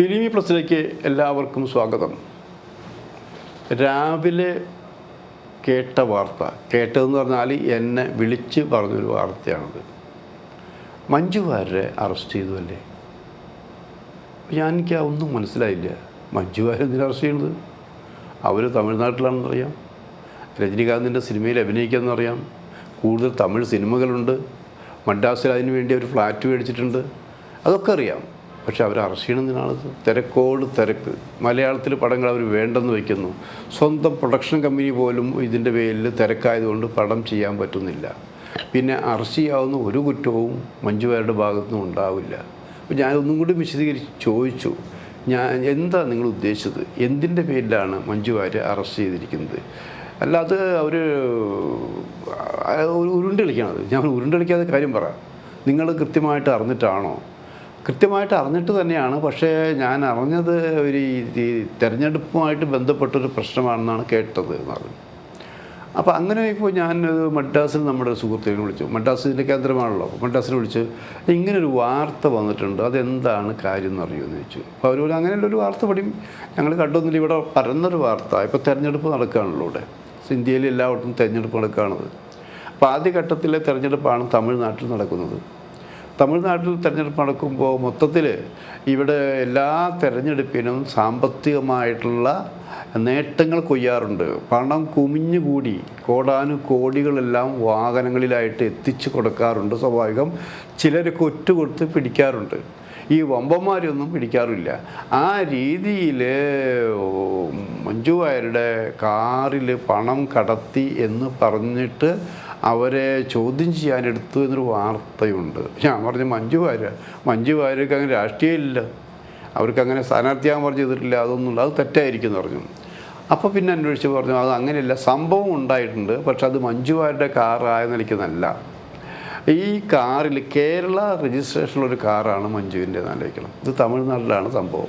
ഫിലിമി പ്ലസിലേക്ക് എല്ലാവർക്കും സ്വാഗതം. രാവിലെ കേട്ട വാർത്ത കേട്ടതെന്ന് പറഞ്ഞാൽ എന്നെ വിളിച്ച് പറഞ്ഞൊരു വാർത്തയാണത്. മഞ്ജുവാരെ അറസ്റ്റ് ചെയ്തു അല്ലേ ഞാൻ എനിക്ക് ഒന്നും മനസ്സിലായില്ല. മഞ്ജുവാരെ എന്തിനാ അറസ്റ്റ് ചെയ്യുന്നത് അവർ തമിഴ്നാട്ടിലാണെന്നറിയാം. രജനീകാന്തിന്റെ സിനിമയിൽ അഭിനയിക്കാമെന്നറിയാം. കൂടുതൽ തമിഴ് സിനിമകളുണ്ട്. മദ്രാസിൽ അതിനു വേണ്ടി ഒരു ഫ്ലാറ്റ് മേടിച്ചിട്ടുണ്ട്. അതൊക്കെ അറിയാം. പക്ഷെ അവർ ചെയ്യണമെന്നാണ് തിരക്കോട് തിരക്ക്. മലയാളത്തിൽ പടങ്ങൾ അവർ വേണ്ടെന്ന് വയ്ക്കുന്നു. സ്വന്തം പ്രൊഡക്ഷൻ കമ്പനി പോലും ഇതിന്റെ പേരിൽ തിരക്കായതുകൊണ്ട് പടം ചെയ്യാൻ പറ്റുന്നില്ല. പിന്നെ അറസ്റ്റ് ചെയ്യാവുന്ന ഒരു കുറ്റവും മഞ്ജുവാരുടെ ഭാഗത്തുനിന്നും ഉണ്ടാവില്ല. അപ്പോൾ ഞാൻ ഒന്നും കൂടി വിശദീകരിച്ച് ചോദിച്ചു. ഞാൻ എന്താ നിങ്ങൾ ഉദ്ദേശിച്ചത്? എന്തിന്റെ പേരിലാണ് മഞ്ജു അറസ്റ്റ് ചെയ്തിരിക്കുന്നത്? അല്ല അത് അവർ ഉരുണ്ടളിക്കണത് ഞാൻ ഉരുണ്ടളിക്കാതെ കാര്യം പറ. നിങ്ങൾ കൃത്യമായിട്ട് അറിഞ്ഞിട്ടാണോ? കൃത്യമായിട്ട് അറിഞ്ഞിട്ട് തന്നെയാണ്. പക്ഷേ ഞാൻ അറിഞ്ഞത് ഒരു ഈ തിരഞ്ഞെടുപ്പുമായിട്ട് ബന്ധപ്പെട്ടൊരു പ്രശ്നമാണെന്നാണ് കേട്ടത് എന്ന് പറഞ്ഞു അപ്പോൾ അങ്ങനെ ഇപ്പോൾ ഞാൻ മദ്രാസിൽ നമ്മുടെ സുഹൃത്തിനെ വിളിച്ചു. മദ്രാസിന്റെ കേന്ദ്രമാണല്ലോ. മദ്രാസിനെ വിളിച്ച് ഇങ്ങനൊരു വാർത്ത വന്നിട്ടുണ്ട്. അതെന്താണ് കാര്യം എന്ന് അറിയുമെന്ന് ചോദിച്ചു. അപ്പോൾ അവരോട് അങ്ങനെയുള്ളൊരു വാർത്ത പഠിയും ഞങ്ങൾ കണ്ടുവന്നില്ല ഇവിടെ പരന്നൊരു വാർത്ത. ഇപ്പോൾ തിരഞ്ഞെടുപ്പ് നടക്കുകയാണല്ലോ ഇവിടെ. ഇന്ത്യയിൽ എല്ലായിടത്തും തിരഞ്ഞെടുപ്പ് നടക്കുകയാണത്. അപ്പോൾ ആദ്യഘട്ടത്തിലെ തിരഞ്ഞെടുപ്പാണ് തമിഴ്നാട്ടിൽ നടക്കുന്നത്. തമിഴ്നാട്ടിൽ തിരഞ്ഞെടുപ്പ് നടക്കുമ്പോൾ മൊത്തത്തിൽ ഇവിടെ എല്ലാ തെരഞ്ഞെടുപ്പിനും സാമ്പത്തികമായിട്ടുള്ള നേട്ടങ്ങൾ കൊയ്യാറുണ്ട്. പണം കുമിഞ്ഞുകൂടി കോടാനു കോടികളെല്ലാം വാഹനങ്ങളിലായിട്ട് എത്തിച്ചു കൊടുക്കാറുണ്ട്. സ്വാഭാവികം ചിലരൊക്കെ ഒറ്റ കൊടുത്ത് പിടിക്കാറുണ്ട്. ഈ വമ്പന്മാരൊന്നും പിടിക്കാറില്ല. ആ രീതിയിൽ മഞ്ജു വാര്യരുടെ കാറിൽ പണം കടത്തി എന്ന് പറഞ്ഞിട്ട് അവരെ ചോദ്യം ചെയ്യാനെടുത്തു എന്നൊരു വാർത്തയുണ്ട്. ഞാൻ പറഞ്ഞു മഞ്ജു വാര്യർ മഞ്ജു വാര്യർക്ക് അങ്ങനെ രാഷ്ട്രീയമില്ല അവർക്ക് അങ്ങനെ സ്ഥാനാർത്ഥിയാകാൻ പറഞ്ഞു ചെയ്തിട്ടില്ല അതൊന്നും അത് തെറ്റായിരിക്കും എന്ന് പറഞ്ഞു. അപ്പോൾ പിന്നെ അന്വേഷിച്ച് പറഞ്ഞു അത് അങ്ങനെയല്ല സംഭവം ഉണ്ടായിട്ടുണ്ട് പക്ഷെ അത് മഞ്ജു വാര്യരുടെ കാറായ നിലയ്ക്കുന്നല്ല ഈ കാറിൽ കേരള രജിസ്ട്രേഷനുള്ള ഒരു കാറാണ് മഞ്ജുവിന്റെ ആലോചിക്കണം. ഇത് തമിഴ്നാട്ടിലാണ് സംഭവം.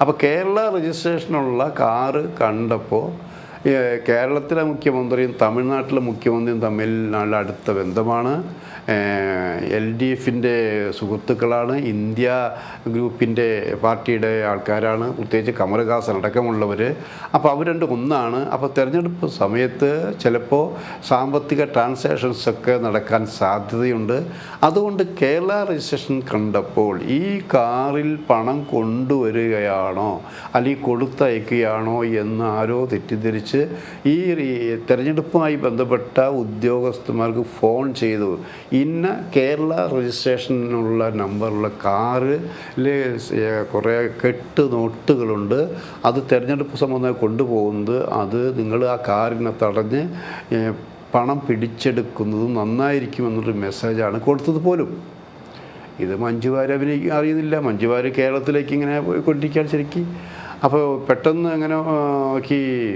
അപ്പോൾ കേരള രജിസ്ട്രേഷനുള്ള കാറ് കണ്ടപ്പോൾ കേരളത്തിലെ മുഖ്യമന്ത്രിയും തമിഴ്നാട്ടിലെ മുഖ്യമന്ത്രിയും തമ്മിൽ നല്ല അടുത്ത ബന്ധമാണ്. എൽ ഡി എഫിന്റെ സുഹൃത്തുക്കളാണ്. ഇന്ത്യ ഗ്രൂപ്പിന്റെ പാർട്ടിയുടെ ആൾക്കാരാണ്. പ്രത്യേകിച്ച് കമലഹാസൻ അടക്കമുള്ളവർ അപ്പോൾ അവർ രണ്ടും ഒന്നാണ്. അപ്പോൾ തിരഞ്ഞെടുപ്പ് സമയത്ത് ചിലപ്പോൾ സാമ്പത്തിക ട്രാൻസാക്ഷൻസ് ഒക്കെ നടക്കാൻ സാധ്യതയുണ്ട്. അതുകൊണ്ട് കേരള രജിസ്ട്രേഷൻ കണ്ടപ്പോൾ ഈ കാറിൽ പണം കൊണ്ടുവരികയാണോ? അല്ലെങ്കിൽ കൊടുത്തയക്കുകയാണോ എന്ന് ആരോ തെറ്റിദ്ധരിച്ച് ഈ റി- തെരഞ്ഞെടുപ്പുമായി ബന്ധപ്പെട്ട ഉദ്യോഗസ്ഥന്മാർക്ക് ഫോൺ ചെയ്തു. ഇന്ന കേരള രജിസ്ട്രേഷനുള്ള നമ്പറുള്ള കാറിൽ കുറേ കെട്ട് നോട്ടുകളുണ്ട്. അത് തെരഞ്ഞെടുപ്പ് സംബന്ധമായി കൊണ്ടുപോകുന്നത് അത് നിങ്ങൾ ആ കാറിനെ തടഞ്ഞ് പണം പിടിച്ചെടുക്കുന്നത് നന്നായിരിക്കുമെന്നൊരു മെസ്സേജാണ് കൊടുത്തത് പോലും. ഇത് മഞ്ജുവാര് അഭിനയിക്കാൻ അറിയുന്നില്ല. മഞ്ജുവാര് കേരളത്തിലേക്ക് ഇങ്ങനെ കൊണ്ടിരിക്കാൻ ശരിക്കും. അപ്പോൾ പെട്ടെന്ന് അങ്ങനെ നോക്കി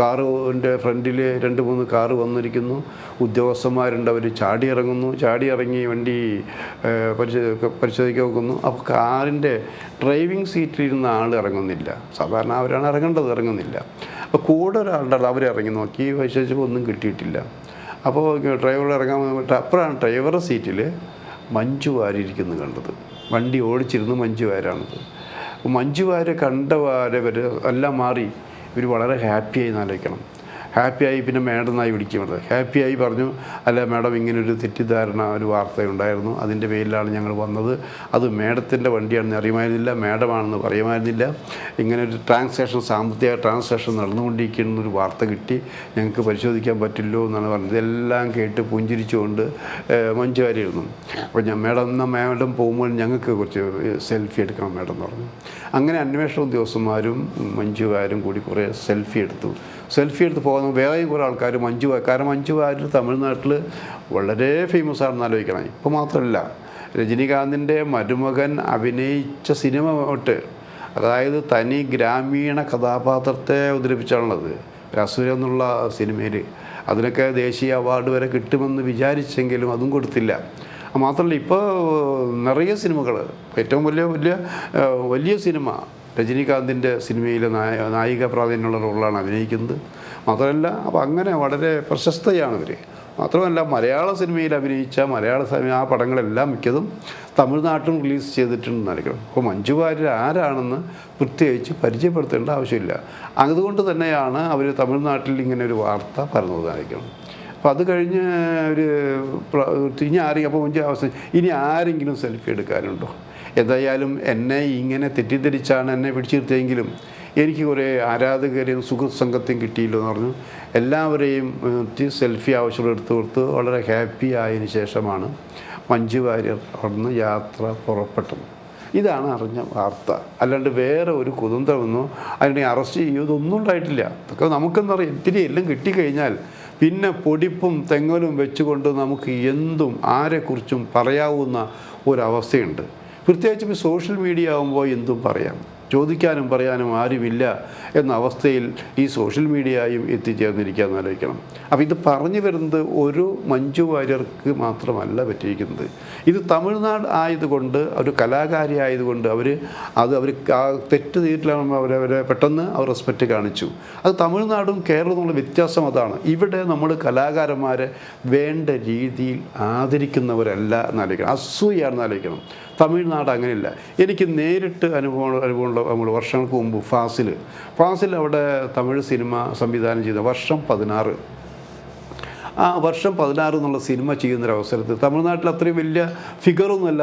കാറിന്റെ ഫ്രണ്ടിൽ രണ്ട് മൂന്ന് കാറ് വന്നിരിക്കുന്നു. ഉദ്യോഗസ്ഥന്മാരുണ്ട് അവർ ചാടി ഇറങ്ങുന്നു. ചാടി ഇറങ്ങി വണ്ടി പരിശോധി പരിശോ- പരിശോധിക്കാൻ നോക്കുന്നു. അപ്പോൾ കാറിന്റെ ഡ്രൈവിംഗ് സീറ്റിലിരുന്ന ആൾ ഇറങ്ങുന്നില്ല. സാധാരണ അവരാണ് ഇറങ്ങേണ്ടത് ഇറങ്ങുന്നില്ല. അപ്പോൾ കൂടെ ഒരാളുടെ അവർ ഇറങ്ങി നോക്കി. പരിശോധിച്ചപ്പോൾ ഒന്നും കിട്ടിയിട്ടില്ല. അപ്പോൾ ഡ്രൈവർ ഇറങ്ങാൻ അപ്പോഴാണ് ഡ്രൈവറുടെ സീറ്റിൽ മഞ്ജു വാരിയിരിക്കുന്നത് കണ്ടത്. വണ്ടി ഓടിച്ചിരുന്ന് മഞ്ജു വാരാണത്. അപ്പോൾ മഞ്ജു വാര്യർ കണ്ട വാര്യർ എല്ലാം മാറി ഇവർ വളരെ ഹാപ്പിയായി ആലോചിക്കണം. ഹാപ്പിയായി പിന്നെ മേഡം എന്നായി വിളിക്കുന്നത്. ഹാപ്പിയായി പറഞ്ഞു അല്ല മേഡം ഇങ്ങനൊരു തെറ്റിദ്ധാരണ ഒരു വാർത്തയുണ്ടായിരുന്നു. അതിന്റെ പേരിലാണ് ഞങ്ങൾ വന്നത്. അത് മേഡത്തിന്റെ വണ്ടിയാണെന്ന് അറിയുമായിരുന്നില്ല മേഡമാണെന്ന് പറയുമായിരുന്നില്ല. ഇങ്ങനെ ഒരു ട്രാൻസാക്ഷൻ സാമ്പത്തിക ട്രാൻസാക്ഷൻ നടന്നുകൊണ്ടിരിക്കുന്ന ഒരു വാർത്ത കിട്ടി. ഞങ്ങൾക്ക് പരിശോധിക്കാൻ പറ്റില്ലോ എന്നാണ് പറഞ്ഞത്. ഇതെല്ലാം കേട്ട് പുഞ്ചിരിച്ചുകൊണ്ട് മഞ്ജു വാരിയിരുന്നു അപ്പോൾ ഞാൻ മേഡം എന്നാൽ മേഡം പോകുമ്പോൾ ഞങ്ങൾക്ക് കുറച്ച് സെൽഫി എടുക്കണം മേഡം എന്ന് പറഞ്ഞു. അങ്ങനെ അന്വേഷണ ഉദ്യോഗസ്ഥന്മാരും മഞ്ജുവാരും കൂടി കുറേ സെൽഫി എടുത്തു. സെൽഫി എടുത്ത് പോകുന്ന വേറെയും കുറേ ആൾക്കാർ മഞ്ജു കാരണം മഞ്ജു വാര്യർ തമിഴ്നാട്ടിൽ വളരെ ഫേമസ് ആണെന്ന് ആലോചിക്കണം. ഇപ്പോൾ മാത്രമല്ല രജനീകാന്തിന്റെ മരുമകൻ അഭിനയിച്ച സിനിമ തൊട്ട് അതായത് തനി ഗ്രാമീണ കഥാപാത്രത്തെ അവതരിപ്പിച്ചാണുള്ളത് അസുര എന്നുള്ള സിനിമയിൽ അതിനൊക്കെ ദേശീയ അവാർഡ് വരെ കിട്ടുമെന്ന് വിചാരിച്ചെങ്കിലും അതും കൊടുത്തില്ല. മാത്രമല്ല ഇപ്പോൾ നിറയെ സിനിമകൾ ഏറ്റവും വലിയ വലിയ വലിയ സിനിമ രജനീകാന്തിന്റെ സിനിമയിലെ നായ നായിക പ്രാധാന്യമുള്ള റോളാണ് അഭിനയിക്കുന്നത്. മാത്രമല്ല അപ്പോൾ അങ്ങനെ വളരെ പ്രശസ്തയാണ് ഇവർ മാത്രമല്ല മലയാള സിനിമയിൽ അഭിനയിച്ച മലയാള സിനിമ ആ പടങ്ങളെല്ലാം മിക്കതും തമിഴ്നാട്ടിലും റിലീസ് ചെയ്തിട്ടുണ്ടെന്നായിരിക്കണം അപ്പോൾ മഞ്ജു വാര്യർ ആരാണെന്ന് പ്രത്യേകിച്ച് പരിചയപ്പെടുത്തേണ്ട ആവശ്യമില്ല. അതുകൊണ്ട് തന്നെയാണ് അവർ തമിഴ്നാട്ടിൽ ഇങ്ങനെ ഒരു വാർത്ത പരന്നതായിരിക്കണം അപ്പോൾ അത് കഴിഞ്ഞ് ഒരു ഇനി ആരെങ്കിലും അപ്പോൾ ഇനി ആരെങ്കിലും സെൽഫി എടുക്കാനുണ്ടോ? എന്തായാലും എന്നെ ഇങ്ങനെ തെറ്റിദ്ധരിച്ചാണ് എന്നെ പിടിച്ചിരുത്തിയെങ്കിലും എനിക്ക് കുറേ ആരാധകരെയും സുഖസംഘത്തെയും കിട്ടിയില്ലോ എന്ന് പറഞ്ഞു. എല്ലാവരെയും സെൽഫി ആവശ്യമുള്ള എടുത്തു കൊടുത്ത് വളരെ ഹാപ്പി ആയതിനു ശേഷമാണ് മഞ്ജു വാര്യർ അവിടുന്ന് യാത്ര പുറപ്പെട്ടത്. ഇതാണ് അറിഞ്ഞ വാർത്ത. അല്ലാണ്ട് വേറെ ഒരു കുതന്ത്രമെന്നോ അതിനെ അറസ്റ്റ് ചെയ്യുമോ ഇതൊന്നും ഉണ്ടായിട്ടില്ല. അതൊക്കെ നമുക്കെന്താ പറയുക ഇത്തിരി എല്ലാം കിട്ടിക്കഴിഞ്ഞാൽ പിന്നെ പൊടിപ്പും തെങ്ങലും വെച്ചുകൊണ്ട് നമുക്ക് എന്തും ആരെക്കുറിച്ചും പറയാവുന്ന ഒരവസ്ഥയുണ്ട്. പ്രത്യേകിച്ചും സോഷ്യൽ മീഡിയ ആകുമ്പോൾ എന്തും പറയാം. ചോദിക്കാനും പറയാനും ആരുമില്ല എന്ന അവസ്ഥയിൽ ഈ സോഷ്യൽ മീഡിയയും എത്തിച്ചേർന്നിരിക്കുക ആലോചിക്കണം. അപ്പോൾ ഇത് പറഞ്ഞു വരുന്നത് ഒരു മഞ്ജു വാര്യർക്ക് മാത്രമല്ല പറ്റിയിരിക്കുന്നത്. ഇത് തമിഴ്നാട് ആയതുകൊണ്ട് ഒരു കലാകാരി ആയതുകൊണ്ട് അവർ അത് അവർ തെറ്റ് ചെയ്തിട്ടില്ലാകുമ്പോൾ അവരവരെ അവരെ പെട്ടെന്ന് അവർ റെസ്പെക്റ്റ് കാണിച്ചു. അത് തമിഴ്നാടും കേരളവും തമ്മിലുള്ള വ്യത്യാസം അതാണ്. ഇവിടെ നമ്മൾ കലാകാരന്മാരെ വേണ്ട രീതിയിൽ ആദരിക്കുന്നവരല്ല എന്നാലോചിക്കണം അസൂയാണെന്ന് ആലോചിക്കണം. തമിഴ്നാട് അങ്ങനെയില്ല. എനിക്ക് നേരിട്ട് അനുഭവം അനുഭവമുള്ള നമ്മൾ വർഷങ്ങൾക്ക് മുമ്പ് ഫാസിൽ. ഫാസിൽ അവിടെ തമിഴ് സിനിമ സംവിധാനം ചെയ്ത വർഷം പതിനാറ്. ആ വർഷം പതിനാറ് എന്നുള്ള സിനിമ ചെയ്യുന്നൊരവസരത്തിൽ തമിഴ്നാട്ടിൽ അത്രയും വലിയ ഫിഗറൊന്നുമല്ല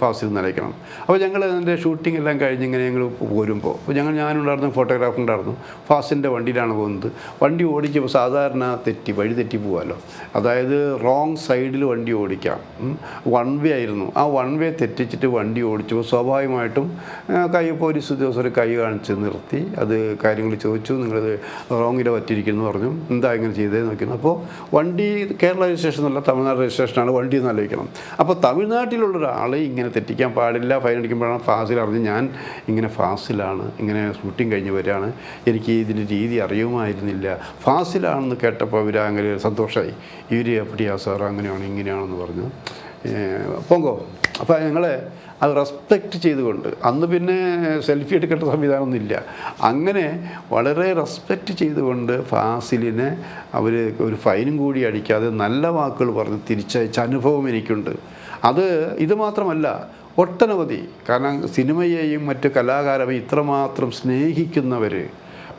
ഫാസിൽ നിലയ്ക്കണം അപ്പോൾ ഞങ്ങൾ അതിന്റെ ഷൂട്ടിംഗ് എല്ലാം കഴിഞ്ഞ് ഇങ്ങനെ ഞങ്ങൾ പോരുമ്പോൾ അപ്പോൾ ഞങ്ങൾ ഞാനുണ്ടായിരുന്നു ഫോട്ടോഗ്രാഫർ ഉണ്ടായിരുന്നു ഫാസിന്റെ വണ്ടിയിലാണ് പോകുന്നത്. വണ്ടി ഓടിക്കുമ്പോൾ സാധാരണ തെറ്റി വഴി തെറ്റി പോകാമല്ലോ അതായത് റോങ് സൈഡിൽ വണ്ടി ഓടിക്കാം. വൺ വേ ആയിരുന്നു. ആ വൺ വേ തെറ്റിച്ചിട്ട് വണ്ടി ഓടിച്ചപ്പോൾ സ്വാഭാവികമായിട്ടും കൈ പോലീസ് ഉദ്യോഗസ്ഥർ കൈ കാണിച്ച് നിർത്തി. അത് കാര്യങ്ങൾ ചോദിച്ചു നിങ്ങളത് റോങ്ങിൽ പറ്റിയിരിക്കുന്നു പറഞ്ഞു. എന്താ ഇങ്ങനെ ചെയ്തേ നോക്കുന്നു അപ്പോൾ വണ്ടി കേരള രജിസ്ട്രേഷൻ അല്ല തമിഴ്നാട് രജിസ്ട്രേഷനാണ് വണ്ടി എന്ന് ആലോചിക്കണം. അപ്പോൾ തമിഴ്നാട്ടിലുള്ള ഒരാളെ ഇങ്ങനെ തെറ്റിക്കാൻ പാടില്ല ഫൈൻ അടിക്കുമ്പോഴാണ് ഫാസിൽ അറിഞ്ഞ് ഞാൻ ഇങ്ങനെ ഫാസിലാണ് ഇങ്ങനെ ഷൂട്ടിങ് കഴിഞ്ഞ് വരികയാണ്. എനിക്ക് ഇതിന്റെ രീതി അറിയുമായിരുന്നില്ല. ഫാസിലാണെന്ന് കേട്ടപ്പോൾ ഇവർ അങ്ങനെ സന്തോഷമായി ഇവർ എപ്പിടിയാ സാർ അങ്ങനെയാണ് ഇങ്ങനെയാണെന്ന് പറഞ്ഞു. പോങ്കോ? അപ്പോൾ ഞങ്ങൾ അത് റെസ്പെക്റ്റ് ചെയ്തുകൊണ്ട് അന്ന് പിന്നെ സെൽഫി എടുക്കേണ്ട സംവിധാനമൊന്നുമില്ല. അങ്ങനെ വളരെ റെസ്പെക്റ്റ് ചെയ്തുകൊണ്ട് ഫാസിലിനെ അവർ ഒരു ഫൈനും കൂടി അടിക്കാതെ നല്ല വാക്കുകൾ പറഞ്ഞ് തിരിച്ചയച്ച അനുഭവം എനിക്കുണ്ട്. അത് ഇത് മാത്രമല്ല ഒട്ടനവധി. കാരണം സിനിമയെയും മറ്റ് കലാകാരമെയും ഇത്രമാത്രം സ്നേഹിക്കുന്നവർ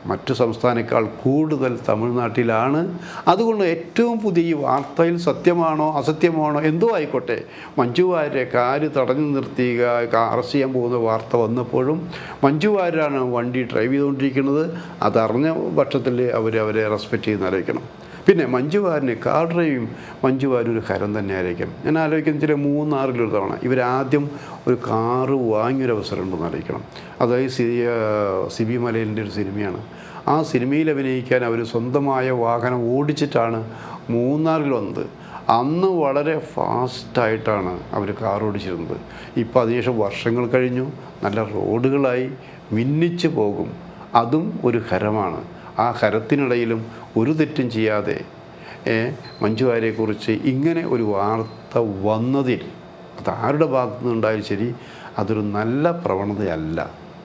മറ്റു സംസ്ഥാനക്കാൾ കൂടുതൽ തമിഴ്നാട്ടിലാണ്. അതുകൊണ്ട് ഏറ്റവും പുതിയ ഈ വാർത്തയിൽ സത്യമാണോ അസത്യമാണോ എന്തോ ആയിക്കോട്ടെ. മഞ്ജു വാര്യരെ കാര് തടഞ്ഞു നിർത്തി അറസ്റ്റ് ചെയ്യാൻ പോകുന്ന വാർത്ത വന്നപ്പോഴും മഞ്ജു വാര്യരാണ് വണ്ടി ഡ്രൈവ് ചെയ്തുകൊണ്ടിരിക്കുന്നത്. അതറിഞ്ഞ പക്ഷത്തിൽ അവർ അവരെ റെസ്പെക്റ്റ് ചെയ്യുന്ന ആലോചിക്കണം പിന്നെ മഞ്ജു വാര്യന് കാർ ഡ്രൈവിങ് മഞ്ജു ഒരു ഹരം തന്നെ ആയിരിക്കും ഞാൻ ആലോചിക്കുന്ന ചില മൂന്നാറിലൊരു തവണ ഇവരാദ്യം ഒരു കാറ് വാങ്ങിയൊരു അവസരം ഉണ്ടെന്ന് ആലോചിക്കണം. അതായത് സി സി ബി മലയിലിന്റെ ഒരു സിനിമയാണ്. ആ സിനിമയിൽ അഭിനയിക്കാൻ അവർ സ്വന്തമായ വാഹനം ഓടിച്ചിട്ടാണ് മൂന്നാറിൽ വന്നത്. അന്ന് വളരെ ഫാസ്റ്റായിട്ടാണ് അവർ കാർ ഓടിച്ചിരുന്നത്. ഇപ്പോൾ അതിനുശേഷം വർഷങ്ങൾ കഴിഞ്ഞു നല്ല റോഡുകളായി മിന്നിച്ച് പോകും. അതും ഒരു ഹരമാണ് ആ ഹരത്തിനിടയിലും ഒരു തെറ്റും ചെയ്യാതെ മഞ്ജു വാര്യരെക്കുറിച്ച് ഇങ്ങനെ ഒരു വാർത്ത വന്നതിൽ അത് ആരുടെ ഭാഗത്തു ശരി അതൊരു നല്ല പ്രവണതയല്ല.